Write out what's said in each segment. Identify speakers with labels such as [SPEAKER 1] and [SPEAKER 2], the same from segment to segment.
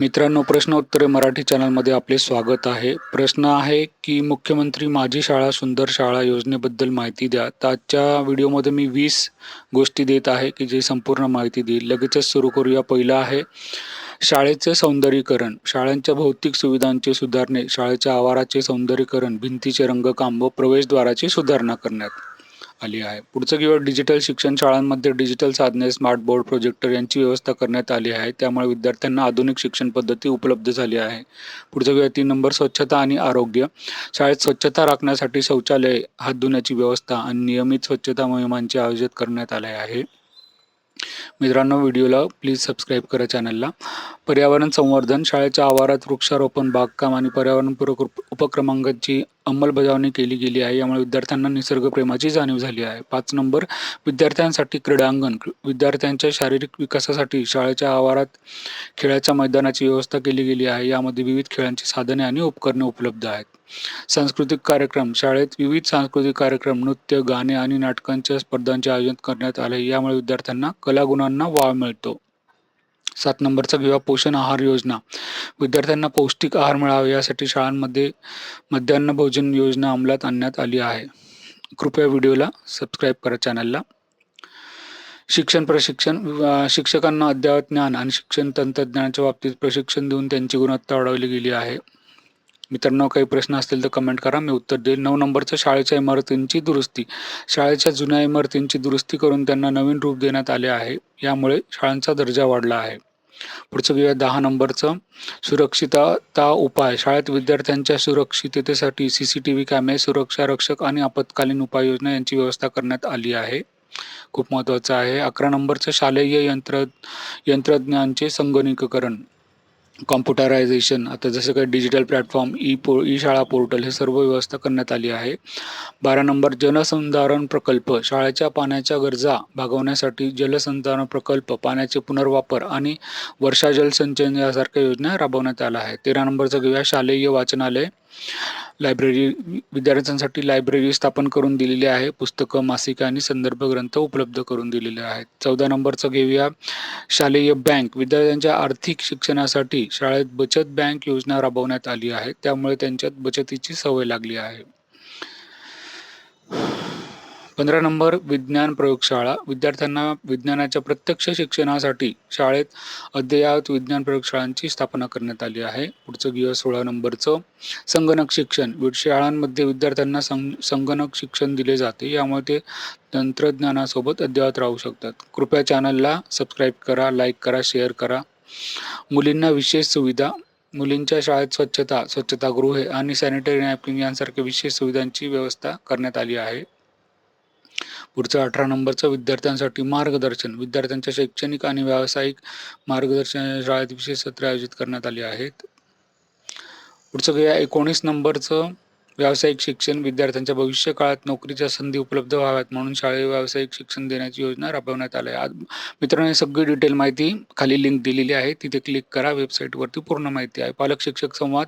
[SPEAKER 1] मित्रांनो प्रश्न उत्तरे मराठी चॅनलमध्ये आपले स्वागत आहे. प्रश्न आहे की मुख्यमंत्री माझी शाळा सुंदर शाळा योजनेबद्दल माहिती द्या. तर आजच्या व्हिडिओमध्ये मी वीस गोष्टी देत आहे की जे संपूर्ण माहिती देईल. लगेचच सुरू करूया. पहिलं आहे शाळेचे सौंदर्यीकरण. शाळांच्या भौतिक सुविधांचे सुधारणे शाळेच्या आवाराचे सौंदर्यीकरण भिंतीचे रंगकाम व प्रवेशद्वाराची सुधारणा करण्यात. आली आहे. पुढचं किंवा डिजिटल शिक्षण शाळांमध्ये डिजिटल साधने स्मार्ट बोर्ड प्रोजेक्टर यांची व्यवस्था करण्यात आली आहे. त्यामुळे विद्यार्थ्यांना आधुनिक शिक्षण पद्धती उपलब्ध झाली आहे. पुढचं किंवा तीन नंबर स्वच्छता आणि आरोग्य. शाळेत स्वच्छता राखण्यासाठी शौचालय हात धुण्याची व्यवस्था आणि नियमित स्वच्छता मोहिमांचे आयोजित करण्यात आले आहे. मित्रांनो व्हिडिओला प्लीज सबस्क्राईब करा चॅनलला. पर्यावरण संवर्धन शाळेच्या आवारात वृक्षारोपण बागकाम आणि पर्यावरणपूरक उप- अंमलबजावणी केली गेली आहे. यामुळे विद्यार्थ्यांना निसर्गप्रेमाची जाणीव झाली आहे. पाच नंबर विद्यार्थ्यांसाठी क्रीडांगण. विद्यार्थ्यांच्या शारीरिक विकासासाठी शाळेच्या आवारात खेळाच्या मैदानाची व्यवस्था केली गेली आहे. यामध्ये विविध खेळांची साधने आणि उपकरणे उपलब्ध आहेत. सांस्कृतिक कार्यक्रम. शाळेत विविध सांस्कृतिक कार्यक्रम नृत्य गाणे आणि नाटकांच्या स्पर्धांचे आयोजन करण्यात आले. यामुळे विद्यार्थ्यांना कलागुणांना वाव मिळतो. सात नंबरचा किंवा पोषण आहार योजना. विद्यार्थ्यांना पौष्टिक आहार मिळावा यासाठी शाळांमध्ये मध्यान्ह भोजन योजना अंमलात आणण्यात आली आहे. कृपया व्हिडिओला सबस्क्राईब करा चॅनलला. शिक्षण प्रशिक्षण शिक्षकांना अद्ययावत ज्ञान आणि शिक्षण तंत्रज्ञानाच्या बाबतीत प्रशिक्षण देऊन त्यांची गुणवत्ता वाढवली गेली आहे. मित्रांनो काही प्रश्न असतील तर कमेंट करा. मी उत्तर देईल. नऊ नंबरचं शाळेच्या इमारतींची दुरुस्ती. शाळेच्या जुन्या इमारतींची दुरुस्ती करून त्यांना नवीन रूप देण्यात आले आहे. यामुळे शाळांचा दर्जा वाढला आहे. पुढचं घेऊया दहा नंबरचं. सुरक्षितता उपाय. शाळेत विद्यार्थ्यांच्या सुरक्षिततेसाठी सी सी टी व्ही कॅमेरे सुरक्षा रक्षक आणि आपत्कालीन उपाययोजना यांची व्यवस्था करण्यात आली आहे. खूप महत्त्वाचं आहे. अकरा नंबरचं शालेय यंत्र यंत्रज्ञांचे संगणकीकरण. कॉम्प्युटरायझेशन आता जसं काही डिजिटल प्लॅटफॉर्म ई पो ई शाळा पोर्टल हे सर्व व्यवस्था करण्यात आली आहे. बारा नंबर जलसंधारण प्रकल्प शाळेच्या पाण्याच्या गरजा भागवण्यासाठी जलसंधारण प्रकल्प पाण्याचे पुनर्वापर आणि वर्षा जलसंचयन यासारख्या योजना राबवण्यात आल्या आहेत. तेरा नंबरचं घेऊया शालेय वाचनालय लायब्ररी विद्यार्थ्यांसाठी लायब्ररी स्थापन करून दिलेली आहे. पुस्तकं मासिकं आणि संदर्भ ग्रंथ उपलब्ध करून दिलेले आहेत. चौदा नंबरचं घेऊया. शालेय बँक विद्यार्थ्यांच्या आर्थिक शिक्षणासाठी शाळेत बचत बँक योजना राबवण्यात आली आहे. त्यामुळे त्यांच्यात बचतीची सवय लागली आहे. पंधरा नंबर विज्ञान प्रयोगशाळा. विद्यार्थ्यांना विज्ञानाच्या प्रत्यक्ष शिक्षणासाठी शाळेत अद्ययावत विज्ञान प्रयोगशाळांची स्थापना करण्यात आली आहे. पुढचं गिय सोळा नंबरचं. संगणक शिक्षण. शाळांमध्ये विद्यार्थ्यांना सं संगणक शिक्षण दिले जाते. यामुळे ते तंत्रज्ञानासोबत अद्ययावत राहू शकतात. कृपया चॅनलला सबस्क्राईब करा लाईक करा शेअर करा. मुलींना विशेष सुविधा. मुलींच्या शाळेत स्वच्छता स्वच्छतागृहे आणि सॅनिटरी नॅपकिन यांसारख्या विशेष सुविधांची व्यवस्था करण्यात आली आहे. पुढचं अठरा नंबरचं विद्यार्थ्यांसाठी मार्गदर्शन. विद्यार्थ्यांच्या शैक्षणिक आणि व्यावसायिक मार्गदर्शन शाळेत विशेष सत्र आयोजित करण्यात आली आहेत. पुढचं घ्या एकोणीस नंबरचं व्यावसायिक शिक्षण विद्यार्थ्यांच्या भविष्य काळात नोकरीच्या संधी उपलब्ध व्हाव्यात म्हणून शाळे व्यावसायिक शिक्षण देण्याची योजना राबवण्यात आली आहे. आज मित्रांनो सगळी डिटेल माहिती खाली लिंक दिलेली आहे. तिथे क्लिक करा. वेबसाईटवरती पूर्ण माहिती आहे. पालक शिक्षक संवाद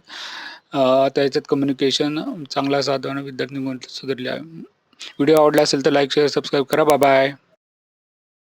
[SPEAKER 1] त्याच्यात कम्युनिकेशन चांगला साधवणं विद्यार्थी सुधारले आहे. व्हिडिओ आवडला असेल तर लाईक शेअर सबस्क्राईब करा. Bye bye.